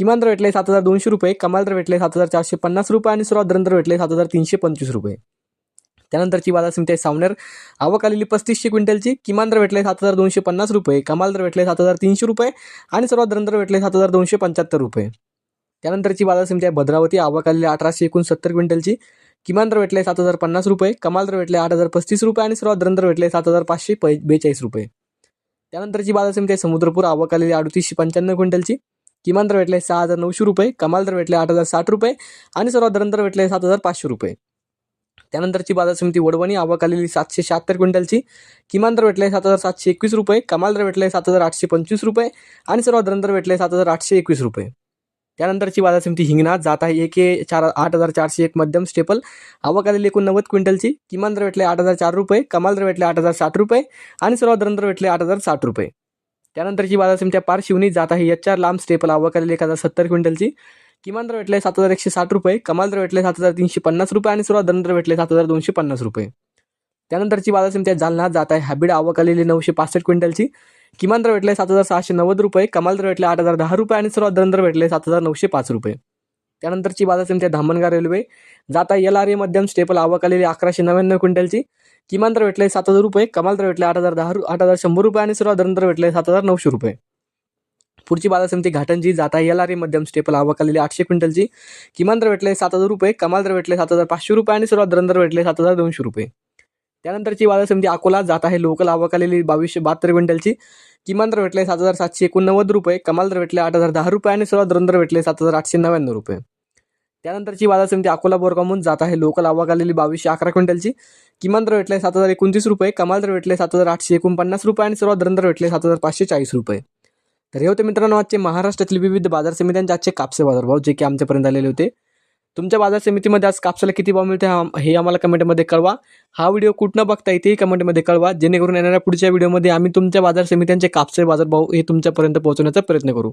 किमान दर भेटले सात हजार दोनशे रुपये कमाल दर भेटले सात हजार चारशे पन्नास रुपये आणि सर्वात दर भेटले सात हजार तीनशे पंचवीस रुपये. त्यानंतरची बाजार समिती आहे सावनेर. आवक आलेली पस्तीसशे क्विंटलची किमान दर भेटले सात हजार दोनशे पन्नास रुपये कमाल दर भेटले सात हजार तीनशे रुपये आणि सर्वात दर भेटले सात हजार दोनशे पंच्याहत्तर रुपये. त्यानंतरची बाजार समिती आहे भद्रावती. आवक आलेली अठराशे एकोणसत्तर क्विंटलची किमान दर भेटले सात हजार पन्नास रुपये कमाल दर भेटले आठ हजार पस्तीस रुपये आणि सर्वात दर भेटले सात हजार पाचशे पै बेचाळीस रुपये. त्यानंतरची बाजार समिती आहे समुद्रपूर. आवक आलेली अडतीसशे पंच्याण्णव क्विंटलची किमान दर भेटले सहा हजार नऊशे रुपये कमाल दर भेटले आठ हजार साठ रुपये आणि सर्वात दर भेटले सात हजार पाचशे रुपये. त्यानंतरची बाजार समिती वडवणी आवक आलेली सातशे शहात्तर क्विंटलची. किमान दर भेटले सात हजार सातशे एकवीस रुपये कमाल दर भेटले सात हजार आठशे पंचवीस रुपये आणि सर्वात दर भेटले सात हजार आठशे एकवीस रुपये. त्यानंतरची बाजार समिती हिंगणा जात आहे एक चार आठ हजार चारशे एक मध्यम स्टेपल. आवक आलेली एकोणनव्वद क्विंटलची किमान दर भेटले आठ हजार चार रुपये कमाल दर भेटले आठ हजार साठ रुपये आणि सर्वात दर भेटले आठ हजार साठ रुपये. त्यानंतरची बाजार समित्या पार शिवनी जात आहे. एच आर लांब स्टेपल आवकलेली एखादा एक हजार सत्तर क्विंटलची. किमान दर भेटले सात हजार एकशे साठ रुपये. कमाल दर भेटले सात हजार तीनशे पन्नास रुपये आणि सर्वात दर भेटले सात हजार दोनशे पन्नास रुपये. त्यानंतरची बाजार समित्या जालना जात आहे. हॅबिड आवकलेली नऊशे पासष्ट क्विंटलची. किमान दर भेटले सात हजार सहाशे नव्वद रुपये. कमाल दर भेटले आठ हजार दहा रुपये आणि सर्वात दर भेटले सात हजार नऊशे पाच रुपये. त्यानंतरची बाजार समिती आहे धामणगाव रेल्वे. जाता एल आर ए मध्यम स्टेपल आवक आलेली अकराशे नव्याण्णव क्विंटलची. किमान दर भेटले सात हजार रुपये कमाल दर भेटले आठ हजार दहा आठ हजार शंभर रुपये आणि सर्व दर भेटले सात हजार नऊशे रुपये. पुढची बाजार समिती घाटंजी जाता एल आर ए मध्यम स्टेपल आवक आलेली आठशे क्विंटलची. किमान दर भेटले सात हजार रुपये कमाल दर भेटले सात हजार पाचशे रुपये आणि सर्व दर भेटले सात हजार दोनशे रुपये. त्यानंतरची बाजार समिती अकोला जात आहे लोकल आवक आलेली बावीसशे बहात्तर क्विंटलची. किमान दर भेटले सात हजार सातशे एकोणनव्वद रुपये कमाल दर भेटले आठ हजार दहा रुपये आणि सर्व दर भेटले सात हजार आठशे नव्याण्णव रुपये. त्यानंतरची बाजार समिती अकोला बोरगामून जात आहे. लोकल आवक आलेली बावीसशे अकरा क्विंटलची. किमान दर भेटले सात हजार एकोणतीस रुपये. कमाल दर भेटले सात हजार आठशे एकोणपन्नास रुपये आणि सर्वात दर भेटले सात हजार पाचशे चाळीस रुपये. तर हे होते मित्रांनो आजचे महाराष्ट्रातील विविध बाजार समित्यांचे आजचे कापसे बाजारभाव जे की आमच्यापर्यंत आलेले होते. तुमच्या बाजार समितीमध्ये आज कापसाला किती भाव मिळते हे आम्हाला कमेंटमध्ये कळवा. हा व्हिडिओ कुठनं बघता येते कमेंटमध्ये कळवा. जेणेकरून येणाऱ्या पुढच्या व्हिडिओमध्ये आम्ही तुमच्या बाजार समित्यांचे कापसे बाजारभाव हे तुमच्यापर्यंत पोहोचवण्याचा प्रयत्न करू.